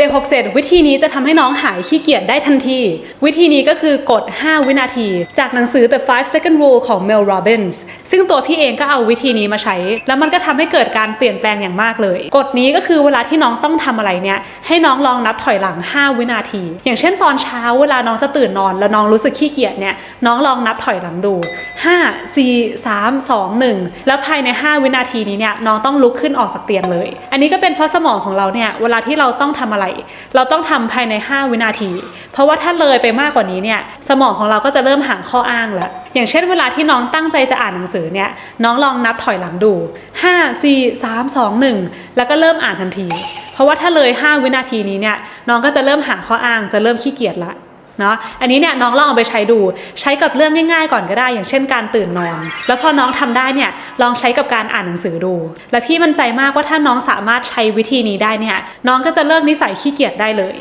เด็ก67 วิธีนี้จะทำให้น้องหายขี้เกียจได้ทันที วิธีนี้ก็คือกด 5 วินาที จากหนังสือ The 5 Second Rule ของ Mel Robbins ซึ่งตัวพี่เองก็เอาวิธีนี้มาใช้ แล้วมันก็ทำให้เกิดการเปลี่ยนแปลงอย่างมากเลย กฎนี้ก็คือเวลาที่น้องต้องทำอะไรเนี่ย ให้น้องลองนับถอยหลัง 5 วินาที อย่างเช่นตอนเช้าเวลาน้องจะตื่นนอน แล้วน้องรู้สึกขี้เกียจเนี่ย น้องลองนับถอยหลังดู5 4 3 2 1 แล้วภายใน 5 วินาทีนี้เนี่ยน้องต้องลุกขึ้นออกจากเตียงเลย อันนี้ก็เป็นเพราะสมองของเราเนี่ยเวลาที่เราต้องทำอะไร เราต้องทำภายใน 5 วินาที เพราะว่าถ้าเลยไปมากกว่านี้เนี่ยสมองของเราก็จะเริ่มหาข้ออ้างแล้ว อย่างเช่นเวลาที่น้องตั้งใจจะอ่านหนังสือเนี่ยน้องลองนับถอยหลังดู 5 4 3 2 1 แล้วก็เริ่มอ่านทันที เพราะว่าถ้าเลย 5 วินาทีนี้เนี่ยน้องก็จะเริ่มหาข้ออ้างจะเริ่มขี้เกียจละ เนาะอันนี้เนี่ยน้องลองเอาไปใช้ดู ใช้กับเรื่องง่ายๆ ก่อนก็ได้ อย่างเช่นการตื่นนอน แล้วพอน้องทำได้เนี่ยลองใช้กับการอ่านหนังสือดู และพี่มั่นใจมากว่าถ้าน้องสามารถใช้วิธีนี้ได้เนี่ยน้องก็จะเลิกนิสัยขี้เกียจได้เลย